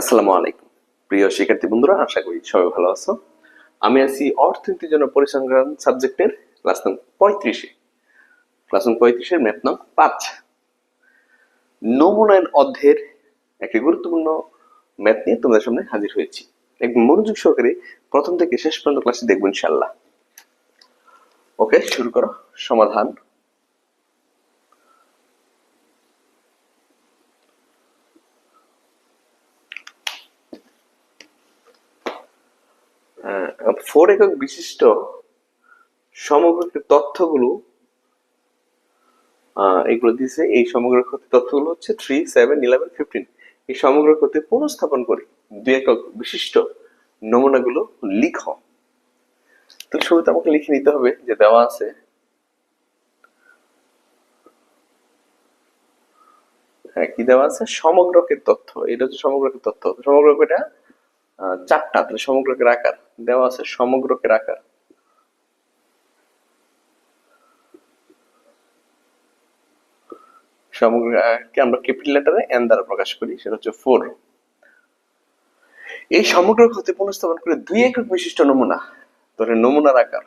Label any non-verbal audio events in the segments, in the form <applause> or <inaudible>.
আসসালামু আলাইকুম। প্রিয় শিক্ষার্থী বন্ধুরা, আশা করি সবাই ভালো আছো। আমি আছি অর্থনীতির জন্য পরিসংখ্যান সাবজেক্টের ক্লাস নং পঁয়ত্রিশে। ক্লাস নং পঁয়ত্রিশের ম্যাথ নং পাঁচ। নমুনায়ন অধ্যায়ের একটি গুরুত্বপূর্ণ ম্যাথ নিয়ে তোমাদের সামনে হাজির হয়েছি। একদম মনোযোগ সহকারে প্রথম থেকে শেষ পর্যন্ত ক্লাসটি দেখব ইনশাল্লাহ ওকে, শুরু করো। সমাধান ফোর একক বিশিষ্ট সমগ্র তথ্যগুলো এগুলো দিয়েছে এই সমগ্র ক্ষতি তথ্যগুলো হচ্ছে থ্রি সেভেন ইলেভেন ফিফটিন এই সমগ্র ক্ষতি পুনঃস্থাপন করে দুই একক বিশিষ্ট নমুনাগুলো লিখ। তো শুরুতে আমাকে লিখে নিতে হবে যে দেওয়া আছে। হ্যাঁ কি দেওয়া আছে? সমগ্রকের তথ্য। এটা হচ্ছে সমগ্রকের তথ্য। সমগ্রকটা চারটা তাহলে সমগ্রকের আকার দেওয়া আছে সমগ্রকের আকার সমগ্রকে আমরা ক্যাপিটাল লেটারে এন দ্বারা প্রকাশ করি, সেটা হচ্ছে ফোর এই সমগ্র ক্ষতি পুনঃস্থাপন করে দুই একক বিশিষ্ট নমুনা, ধরে নমুনার আকার।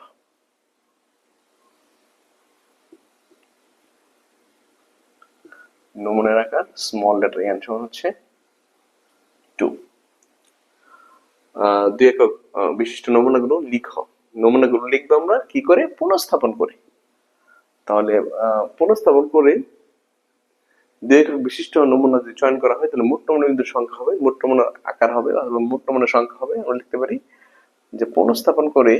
নমুনার আকার স্মল লেটার এন সমান হচ্ছে টু আহ, দুই একক বিশিষ্ট নমুনাগুলো লিখো। নমুনাগুলো লিখব আমরা কি করে? পুনঃস্থাপন করে। তাহলে পুনঃস্থাপন করে দুই একক বিশিষ্ট নমুনা যদি চয়ন করা হয়, তাহলে মোট নমুনা বিন্দুর সংখ্যা হবে, মোট নমুনা আকার হবে মোট নমুনা সংখ্যা হবে। আমরা লিখতে পারি যে পুনঃস্থাপন করে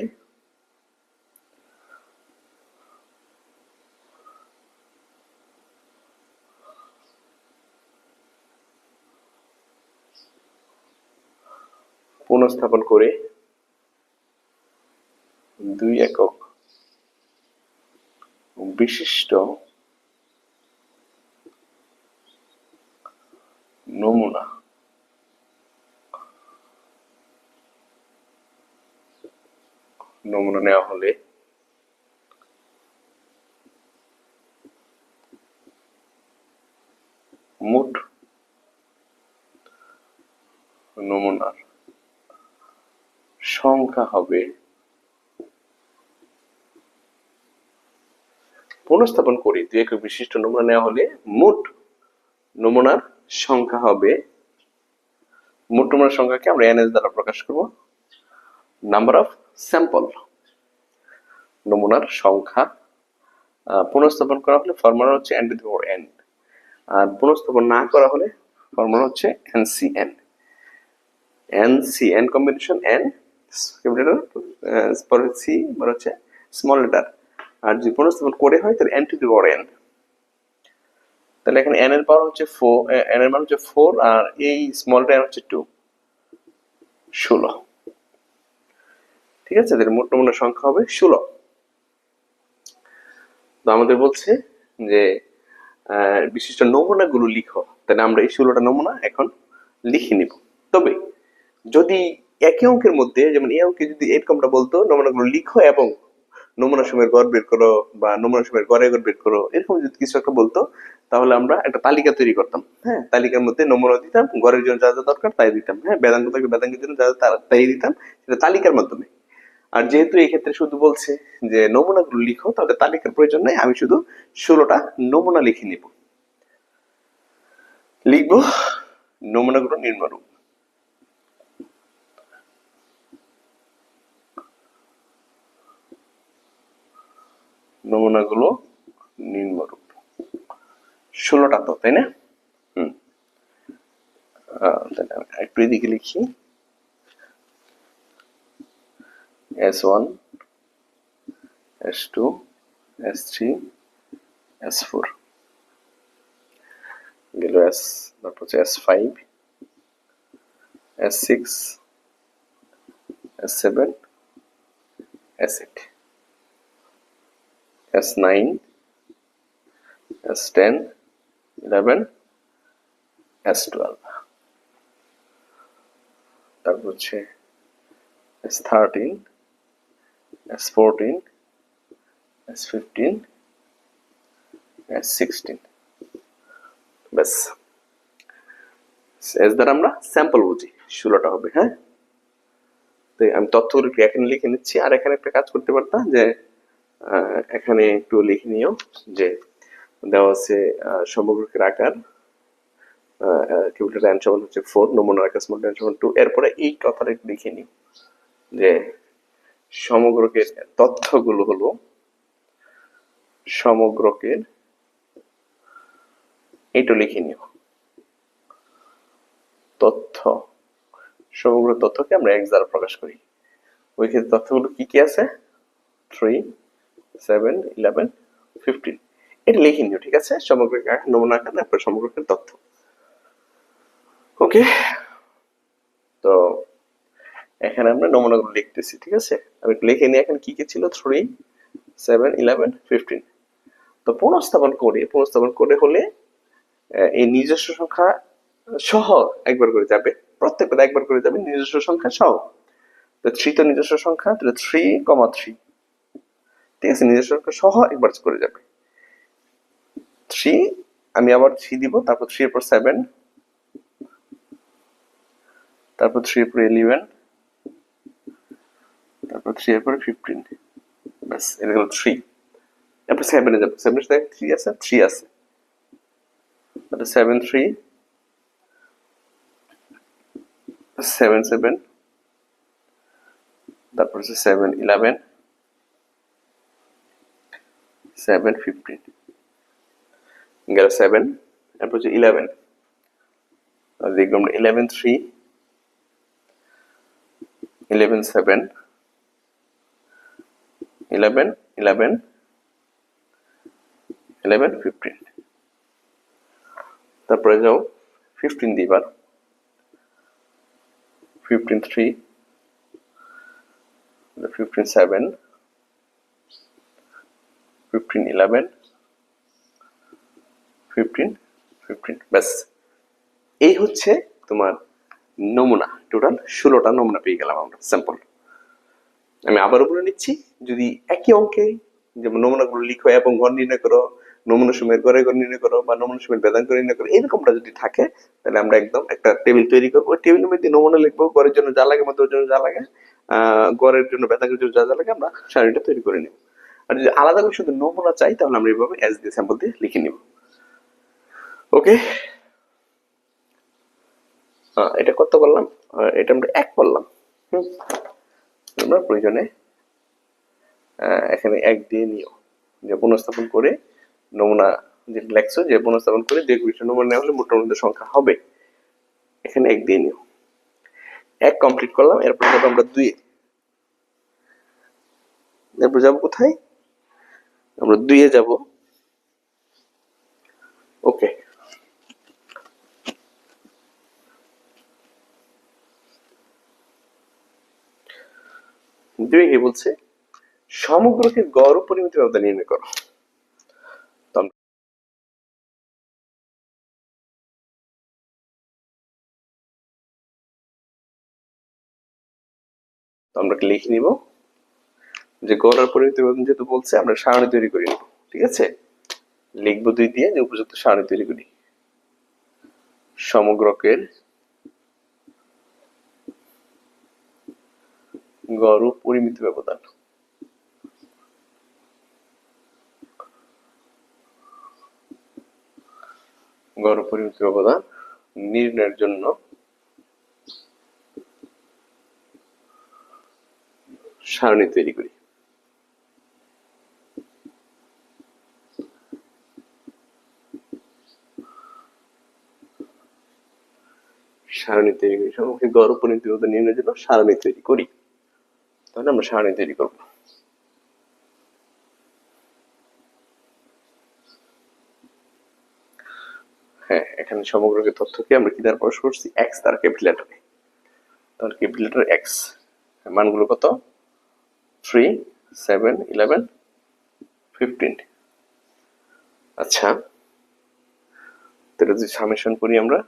পুনঃস্থাপন করে দুই একক বিশিষ্ট নমুনা নমুনা নেওয়া হলে মোট নমুনার সংখ্যা হবে পুনঃস্থাপন করি। দুই একক বিশিষ্ট নমুনা নেওয়া হলে মোট নমুনার সংখ্যা হবে, মোট নমুনার সংখ্যাকে আমরা এনএস দ্বারা প্রকাশ করব। নাম্বার অফ স্যাম্পল নমুনার সংখ্যা পুনঃস্থাপন করা হলে ফর্মুলা হচ্ছে এন টু এন আর পুনঃস্থাপন না করা হলে ফর্মুলা হচ্ছে এনসিএন এনসিএন কম্বিনেশন এন পরে সি মানে হচ্ছে স্মল লেটার আর যদি করে হয়, তাহলে এন টু দি এন তাহলে এখানে এন এর পাওয়ার হচ্ছে ফোর এন এর মান হচ্ছে ফোর আর এই হচ্ছে টু ষোলো। ঠিক আছে? তাহলে মোট নমুনার সংখ্যা হবে ষোলো। তো আমাদের বলছে যে বিশিষ্ট নমুনাগুলো লিখো। তাহলে আমরা এই ষোলোটা নমুনা এখন লিখে নিব। তবে যদি একই অঙ্কের মধ্যে, যেমন এই অঙ্কে যদি এরকমটা বলতো, নমুনাগুলো লিখো এবং নমুনা সময়ের গড় বের করো বা নমুনা সময়ের গড়ে গড় বের করো, এরকম যদি কিছু একটা বলতো, তাহলে আমরা একটা তালিকা তৈরি করতাম। হ্যাঁ তালিকার মধ্যে নমুনা দিতাম, গড়ের জন্য যা যা দরকার তাই দিতাম। হ্যাঁ বেদাঙ্গ থাকলে বেদাঙ্গের জন্য যা তাই দিতাম, সেটা তালিকার মাধ্যমে। আর যেহেতু এই ক্ষেত্রে শুধু বলছে যে নমুনাগুলো লিখো, তাহলে তালিকার প্রয়োজন নেই, আমি শুধু ষোলোটা নমুনা লিখে নিব। লিখব, নমুনাগুলো নির্মাণরূপ নমুনাগুলো নিম্নরূপ। ষোলোটা তো, তাই না? হুম। একটু এদিকে লিখি। S one, S two, S three, S four. গেল এস, তারপর হচ্ছে S five, S six, S seven, S eight. S9, S10, 11, S12 তারপর হচ্ছে S13, S14, S15, S16 ব্যাস। এস দ্বারা আমরা স্যাম্পল বুঝি ষোলোটা হবে হ্যাঁ? তো আমি তথ্যগুলো এখানে লিখে নিচ্ছি আর এখানে একটা কাজ করতে পারতাম যে এখানে একটু লিখে নিও যে দেওয়া আছে সমগ্রকের আকার কিউবিটার সমান হচ্ছে ফোর নমুনার আকার স্মল সমান টু এরপরে এই কথাটা একটু লিখে নিও যে সমগ্রকের তথ্যগুলো হলো সমগ্রকের, এইটা লিখে নিও। তথ্য, সমগ্র তথ্যকে আমরা এক দ্বারা প্রকাশ করি। ওই ক্ষেত্রে তথ্যগুলো কি কি আছে? থ্রি সেভেন ইলেভেন ফিফটিন এটা লিখে নিও, ঠিক আছে? সমগ্র নমুনা আকার সমগ্রকের তথ্য। ওকে তো এখানে আমরা নমুনাগুলো লিখতেছি, ঠিক আছে? আমি লিখে নিই, এখন কি কি ছিল? থ্রি সেভেন ইলেভেন ফিফটিন তো পুনঃস্থাপন করে পুনঃস্থাপন করে হলে এই নিজস্ব সংখ্যা সহ একবার করে যাবে। প্রত্যেকটা একবার করে যাবে নিজস্ব সংখ্যা সহ। তো থ্রি তো নিজস্ব সংখ্যা, তাহলে থ্রি কমা থ্রি ঠিক আছে নিজস্ব সংখ্যা সহ একবার করে যাবে। থ্রি আমি আবার থ্রি দিব, তারপর থ্রি এর পর সেভেন তারপর থ্রি এর পর ইলেভেন তারপর থ্রি এর ফিফটিন ব্যাস, এটা গেল থ্রি তারপর সেভেনে যাব। সেভেনের সাথে থ্রি আছে থ্রি আছে। তারপর সেভেন থ্রি সেভেন সেভেন তারপর হচ্ছে সেভেন ইলেভেন সেভেন ফিফটিন গেল সেভেন তারপর হচ্ছে ইলেভেন দেখব আমরা eleven three eleven seven eleven eleven eleven fifteen তারপরে যাও ফিফটিন দিবার fifteen three fifteen seven fifteen eleven fifteen fifteen ব্যাস। এই হচ্ছে তোমার নমুনা টোটাল ষোলোটা নমুনা পেয়ে গেলাম আমরা স্যাম্পল আমি আবারও বলে নিচ্ছি, যদি একই অঙ্কে যেমন নমুনাগুলো লিখো এবং ঘর নির্ণয় করো, নমুনা সময়ের ঘরে ঘর নির্ণয় করো বা নমুনা সময়ের বেদাঙ্ক নির্ণয় করো, এরকমটা যদি থাকে, তাহলে আমরা একদম একটা টেবিল তৈরি করব। টেবিলের মধ্যে নমুনা লিখব, ঘরের জন্য যা লাগে মাত্র জন্য যা লাগে, আহ, ঘরের জন্য বেদাঙ্কের জন্য যা যা লাগে, আমরা সারিটা তৈরি করে নেব। আর যদি আলাদা করে শুধু নমুনা চাই, তাহলে আমরা এইভাবে এস দিয়ে স্যাম্পল দিয়ে লিখে নিব। ওকে এটা কত করলাম এটা আমরা এক করলাম হুম? তোমরা প্রয়োজনে এখানে এক দিয়ে নিও। যে পুনঃস্থাপন করে নমুনা যে লেখছো, যে পুনঃস্থাপন করে যে কিছু নমুনা নেওয়া হলে মোটামুটি সংখ্যা হবে। এখানে এক দিয়ে নিও। এক কমপ্লিট করলাম, এরপর যাব আমরা দুই এরপর যাব কোথায়? আমরা দুইয়ে যাব। ওকে দুই কি বলছে সমগ্রকে গড় পরিমিত ব্যবধান নির্ণয় করো। তো আমরা- লিখে নিব? যে গড় আর পরিমিত যেহেতু বলছে, আমরা সারণী তৈরি করি ঠিক আছে? লিখব দুই দিয়ে, যে উপযুক্ত সারণী তৈরি করি। সমগ্রকের গড় পরিমিত ব্যবধান। গড় পরিমিত ব্যবধান নির্ণয়ের জন্য সারণী তৈরি করি। সারণী তৈরি করি সমগ্র গড় ব্যবধান নির্ণয়ের জন্য সারণী তৈরি করি। তাহলে আমরা সারণী তৈরি করব। হ্যাঁ এখানে তথ্যকে আমরা কি দ্বারা প্রকাশ করছি? এক্স তাহলে এক্স মানগুলো কত? থ্রি সেভেন ইলেভেন ফিফটিন আচ্ছা তাহলে যদি সামেশন করি আমরা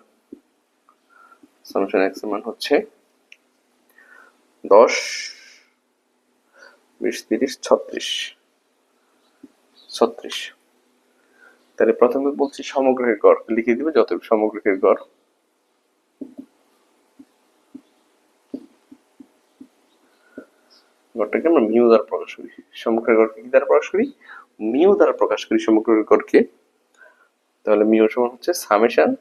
সামেশন এক্সের মান হচ্ছে দশ, বিশ, তিরিশ, ছত্রিশ। ছত্রিশ। তাহলে প্রথমে বলছি সমগ্রের গড়। লিখে দিবে যত সমগ্রের গড়। গড়টাকে আমরা মিউ দ্বারা প্রকাশ করি। সমগ্রের গড়কে কি দ্বারা প্রকাশ করি? মিউ দ্বারা প্রকাশ করি সমগ্রের গড়কে। তাহলে মিউ সমান হচ্ছে সামেশন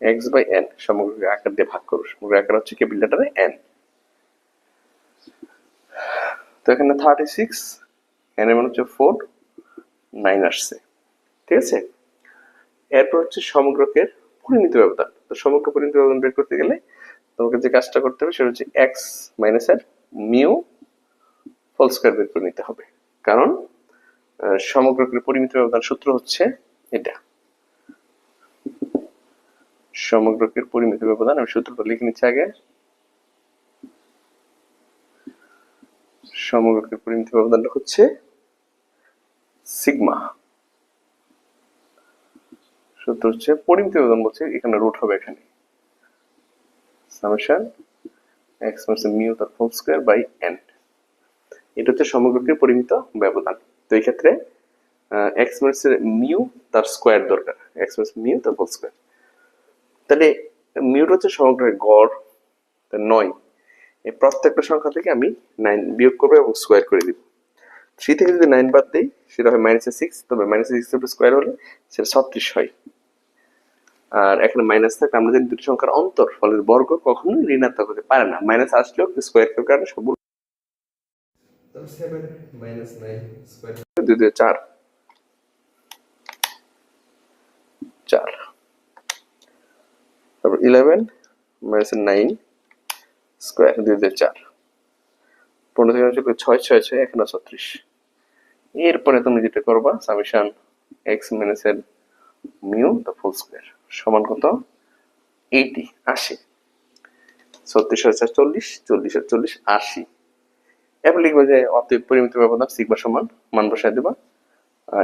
এক্স বাই এন সমগ্র আকার দিয়ে ভাগ করো। সমগ্র আকার হচ্ছে ক্যাপিটাল লেটারে এন তো এখানে থার্টি সিক্স এন এর মান হচ্ছে ফোর নাইন আসছে ঠিক আছে? এরপর হচ্ছে সমগ্রকের পরিমিত ব্যবধান। তো সমগ্র পরিমিত ব্যবধান বের করতে গেলে তোমাকে যে কাজটা করতে হবে সেটা হচ্ছে এক্স মাইনাস এর মিউ হোল স্কয়ার বের করে নিতে হবে। কারণ সমগ্রকের পরিমিত ব্যবধান সূত্র হচ্ছে এটা। সমগ্রকের পরিমিত ব্যবধান, আমি সূত্রটা লিখে নিচ্ছি আগে। সমগ্রকের পরিমিত ব্যবধানটা হচ্ছে সিগমা। সূত্র হচ্ছে পরিমিত ব্যবধান বলছে এখানে রুট হবে এখানে। সামেশন এক্স মাইনাস মিউ তার হোল স্কয়ার বাই এন। এটা হচ্ছে সমগ্রকের পরিমিত ব্যবধান। তো এই ক্ষেত্রে এক্স মাইনাস মিউ তার স্কোয়ার দরকার। এক্স মাইনাস মিউ তার হোল স্কয়ার। তাহলে মিউট হচ্ছে সমগ্রের গড় নয়। এই প্রত্যেকটা সংখ্যা থেকে আমি নাইন বিয়োগ করব এবং স্কোয়ার করে দিব। থ্রি থেকে যদি নাইন বাদ দেই সেটা হয় মাইনাস সিক্স তবে মাইনাস সিক্স স্কোয়ার হলে সেটা ছত্রিশ হয়। আর এখানে মাইনাস থাকলে আমরা জানি দুটি সংখ্যার অন্তর ফলের বর্গ কখনোই ঋণাত্মক হতে পারে না। মাইনাস আসলেও স্কোয়ার এর কারণে সব দুই চার। চার। তারপর ইলেভেন মাইনাস নাইন স্কোয়ার দুই দুই চার। পনেরো থেকে ছয় ছয় ছয় এখানে ছত্রিশ। এরপরে তুমি যেটা করবা সামিশন এক্স মাইনাস এর মিউ দ্য ফুল স্কোয়ার সমান কত? এইটি আশি। ছত্রিশ চার চল্লিশ চল্লিশ আর চল্লিশ, আশি। এবার লিখব যে অতএব পরিমিত ব্যবধান সিগমা সমান, মান বসায় দেবা।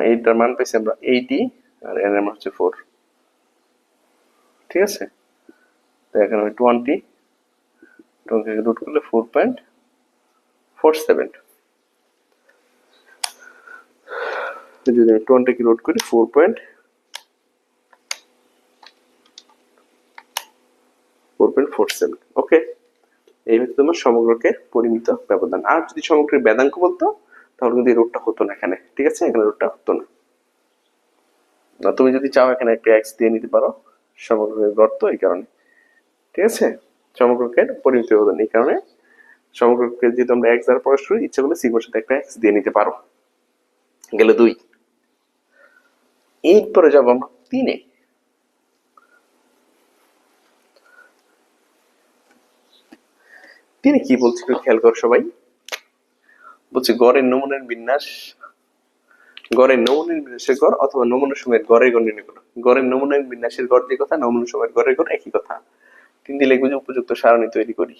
এইটার মান পেয়েছি আমরা এইটি আর এর মান হচ্ছে ফোর ঠিক আছে? তো এখানে আমি টোয়েন্টি টোয়েন্টি রুট করলে ফোর পয়েন্ট ফোর সেভেন যদি আমি টোয়েন্টিকে রুট করি four point four point four seven okay এই হচ্ছে তোমার সমগ্রকে পরিমিত ব্যবধান। আর যদি সমগ্রের বেদাঙ্ক বলতো, তাহলে কিন্তু এই রোডটা হতো না এখানে, ঠিক আছে? এখানে রোডটা হতো না। না, তুমি যদি চাও এখানে একটা এক্স দিয়ে নিতে পারো, সমগ্রের গর্ত এই কারণে। ঠিক আছে? সমগ্রকের পরিমিত ব্যবধান এই কারণে সমগ্রকে যদি আমরা এক্স দ্বারা প্রকাশ করি, ইচ্ছা করলে সিগমার সাথে একটা এক্স দিয়ে নিতে পারো। গেলে দুই। এরপরে যাব আমরা তিনে। তিনি কি বলছিল খেয়াল কর সবাই? বলছে গড়ের নমুনার বিন্যাস, গড়ের নমুনার বিন্যাসের গড় অথবা নমুনা সময়ের গড়ের গড় নির্ণয় করো। গড়ের নমুনার বিন্যাসের গড় যে কথা, নমুনা সময়ের গড়ের গড় একই কথা। তিন দিয়ে লিখবে যে উপযুক্ত সারণী তৈরি করি।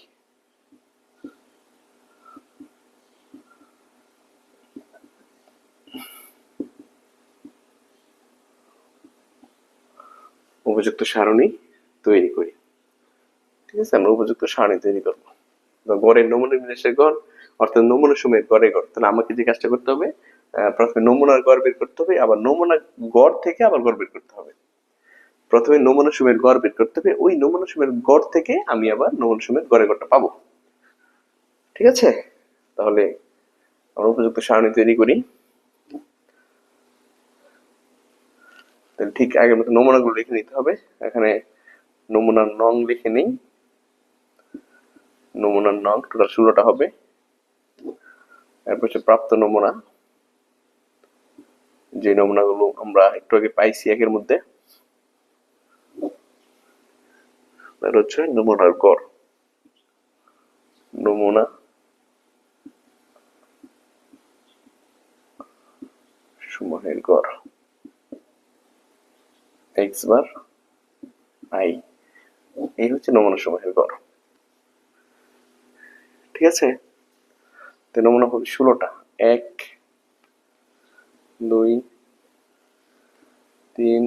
উপযুক্ত সারণী তৈরি করি। ঠিক আছে, আমরা উপযুক্ত সারণী তৈরি করব। গড়ের নমুনা বিন্যাসের গড়, অর্থাৎ নমুনা সময়ের গড়ে গড়। তাহলে আমাকে যে কাজটা করতে হবে প্রথমে নমুনার গড় বের করতে হবে, আবার নমুনা গড় থেকে আবার গড় বের করতে হবে। প্রথমে নমুনা সময়ের গড় বের করতে হবে। ওই নমুনা সময়ের গড় থেকে আমি আবার নমুনা সময়ের গড়ে গড়টা পাবো। ঠিক আছে? তাহলে আমরা উপযুক্ত সারণী তৈরি করি। তাহলে ঠিক আগের মতো নমুনাগুলো লিখে নিতে হবে। এখানে নমুনার নং লিখে নেই। নমুনার নং, টোটাল ষোলোটা হবে। এরপর হচ্ছে প্রাপ্ত নমুনা। যে নমুনাগুলো আমরা একটু আগে পাইছি একের মধ্যে। আর হচ্ছে নমুনার গড়। নমুনা সমূহের গড়। এক্স বার আই এই হচ্ছে নমুনা সমূহের গড়। ঠিক আছে? তো নমুনা হবে ষোলোটা। এক, দুই, তিন,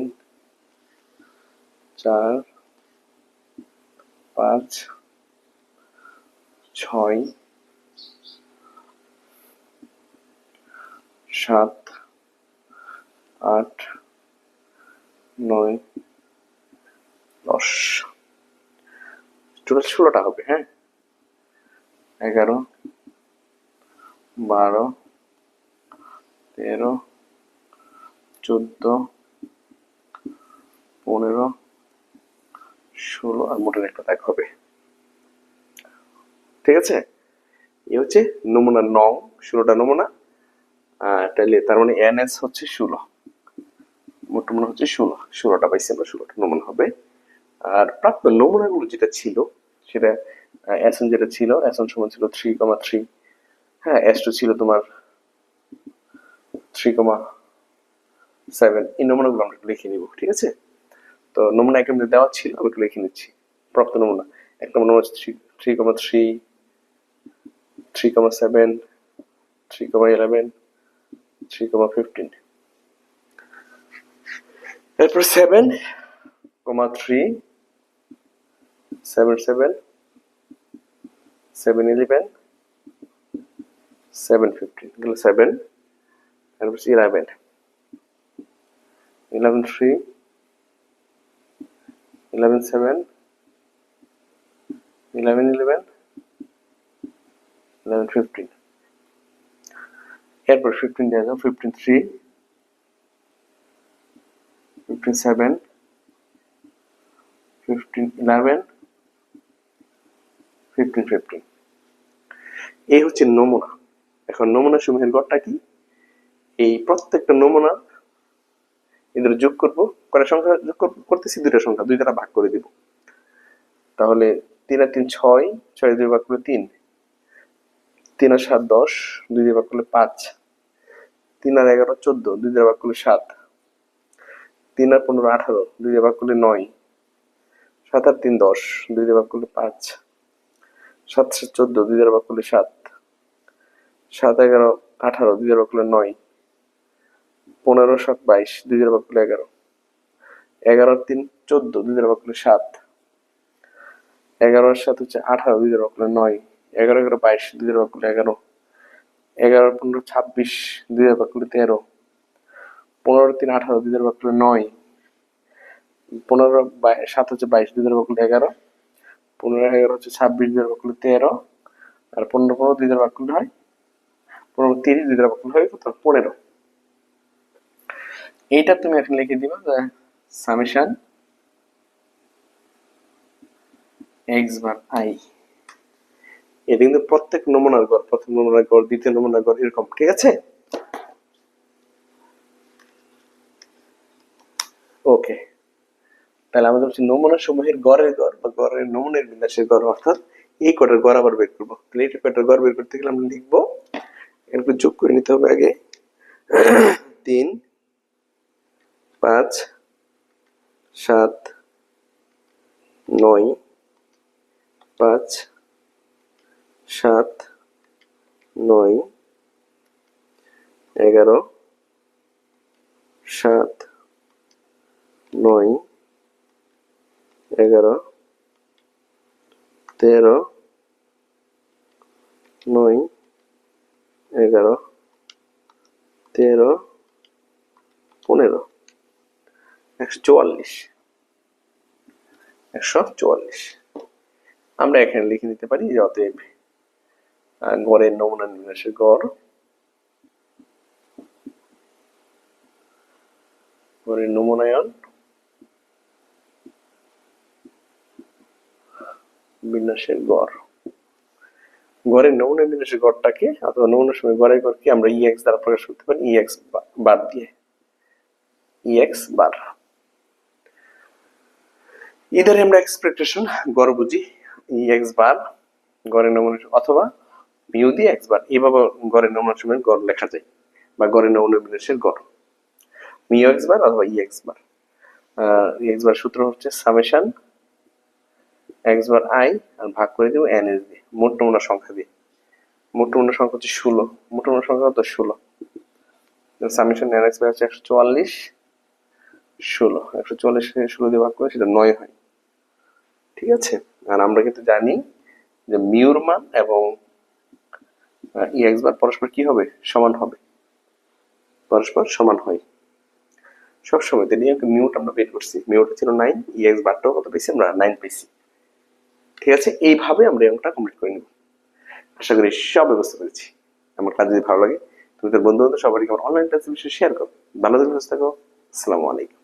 চার পাঁচ, ছয়, সাত, আট, নয়, দশ। টোটাল ষোলোটা হবে হ্যাঁ? এগারো, বারো, তেরো, চোদ্দ, পনেরো ষোলো আর মোটের একটা দাগ হবে। ঠিক আছে? এ হচ্ছে নমুনা নং, ষোলোটা নমুনা তাহলে তার মানে এনএস হচ্ছে ষোলো। মোট নমুনা হচ্ছে ষোলো। ষোলোটা পাইছি আমরা, ষোলোটা নমুনা হবে। আর প্রাপ্ত নমুনাগুলো যেটা ছিল, সেটা এসন যেটা ছিল এসন সমান ছিল থ্রি কমা থ্রি। হ্যাঁ এস টু ছিল তোমার থ্রি কমা সেভেন। এই নমুনাগুলো আমরা লিখে নিব, ঠিক আছে? তো নমুনা মধ্যে দেওয়া ছিল, আমি লিখে নিচ্ছি। প্রাপ্ত নমুনা। এক নম্বর নমুনা হচ্ছে three comma three three comma seven, three comma eleven, three comma fifteen. এরপর seven comma three, seven seven seven eleven, seven fifteen. এগুলো সেভেন। তারপর eleven. Eleven three eleven seven eleven eleven eleven fifteen এরপর fifteen দেওয়া যাও fifteen three fifteen seven fifteen eleven fifteen fifteen এই হচ্ছে নমুনা। এখন নমুনা সমূহের গড়টা কি? এই প্রত্যেকটা নমুনা এদের যোগ করব, কয়টা সংখ্যা যোগ করতেছি? দুইটা সংখ্যা, দুই দ্বারা ভাগ করে দিব। তাহলে তিন আর তিন ছয় ছয় দুই ভাগ করলে তিন। তিন আর সাত দশ, দুই দিয়ে ভাগ করলে পাঁচ। তিন আর এগারো চোদ্দ, দুই দিয়ে ভাগ করলে সাত। তিন আর পনেরো আঠারো, দুই দিয়ে ভাগ করলে নয়। সাত আর তিন দশ, দুই দিয়ে ভাগ করলে পাঁচ। সাত সাত চোদ্দ, দুই দিয়ে ভাগ করলে সাত। সাত এগারো আঠারো, দুই দিয়ে ভাগ করলে নয়। পনেরো সাত বাইশ দুই দিয়ে ভাগ করলে এগারো এগারো তিন চোদ্দ দুই দিয়ে ভাগ করলে সাত এগারো আর সাত হচ্ছে আঠারো দুই দিয়ে ভাগ করলে নয় এগারো এগারো বাইশ দুই দিয়ে ভাগ করলে এগারো এগারো পনেরো ছাব্বিশ দুই দিয়ে ভাগ করলে তেরো পনেরো তিন আঠারো দুই দিয়ে ভাগ করলে নয় পনেরো সাত হচ্ছে বাইশ দুই দিয়ে ভাগ করলে এগারো পনেরো এগারো হচ্ছে ছাব্বিশ দুই দিয়ে ভাগ করলে তেরো আর পনেরো পনেরো দুই দিয়ে ভাগ করলে হয় পনেরো তিরিশ দুই দিয়ে ভাগ করলে হয় কত পনেরো এইটা তুমি এখন লিখে দিবা সামেশন এক্স বার আই। এটা কিন্তু প্রত্যেক নমুনার গড়, প্রথম নমুনার গড়, দ্বিতীয় নমুনার গড়, এরকম, ঠিক আছে? ওকে। তাহলে আমাদের হচ্ছে নমুনা সমূহের গড়ের গড় বা গড়ের নমুনের বিন্যাসের গড়, অর্থাৎ এই কটার গড় আবার বের করব। তাহলে এইটা কটার গড় বের করতে গেলে আমরা লিখব এরপর যোগ করে নিতে হবে আগে। <clears throat> তিন পাঁচ, সাত, নয়, পাঁচ, সাত, নয়, এগারো, সাত, নয়, এগারো, তেরো, নয়, এগারো, তেরো, পনেরো। একশো চুয়াল্লিশ। একশো চুয়াল্লিশ। আমরা এখানে লিখে নিতে পারি অতএব গড়ের নমুনা নির্দেশের গড়, গড়ের নমুনায়ন, বিন্যাসের গড়। গড়ের নমুনা বিন্যাসের গড়টাকে অথবা নমুনার সময় গড়ের গড়কে আমরা ইএক্স দ্বারা প্রকাশ করতে পারি। ইএক্স বার দিয়ে। ইএক্স বার। ইধারে আমরা এক্সপেকটেশন গড় বুঝি ই এক্স বার গড়ের নমুনা অথবা মিউ দিয়ে এক্স বার। এভাবে গড়ের নমুনা সময় গড় লেখা যায়, বা গড়ের নমুনা বিন্যাসের গড়। মিউ এক্স বার অথবা ইএক্স বার। ইএক্স বার সূত্র হচ্ছে সামেশন এক্স বার আই আর ভাগ করে দেবো এন এস দিয়ে, মোট নমুনা সংখ্যা দিয়ে। মোট নমুনা সংখ্যা হচ্ছে ষোলো, মোট নমুনা সংখ্যা হতো ষোলো। সামেশন এন এক্স বার হচ্ছে একশো চুয়াল্লিশ, ষোলো। একশো চুয়াল্লিশ ষোলো দিয়ে ভাগ করে সেটা নয় হয়। ঠিক আছে? আর আমরা কিন্তু জানি যে মিউর মান এবং ইএক্স বার পরস্পর কি হবে? সমান হবে। পরস্পর সমান হয়। সবসময় তো নিয়মকে মিউট আমরা বের করছি। মিউটা ছিল নাইন ইএক্স বারটাও কত পেয়েছি আমরা? নাইন পেয়েছি। ঠিক আছে? এইভাবে আমরা অঙ্কটা কমপ্লিট করে নেব। আশা করি সব ব্যবস্থা করেছি আমার কাজ যদি ভালো লাগে, তুমি তোর বন্ধু বান্ধব সবাইকে আমার অনলাইন ক্লাসের বিষয়ে শেয়ার করো। ভালো থাকো। আসসালামু আলাইকুম।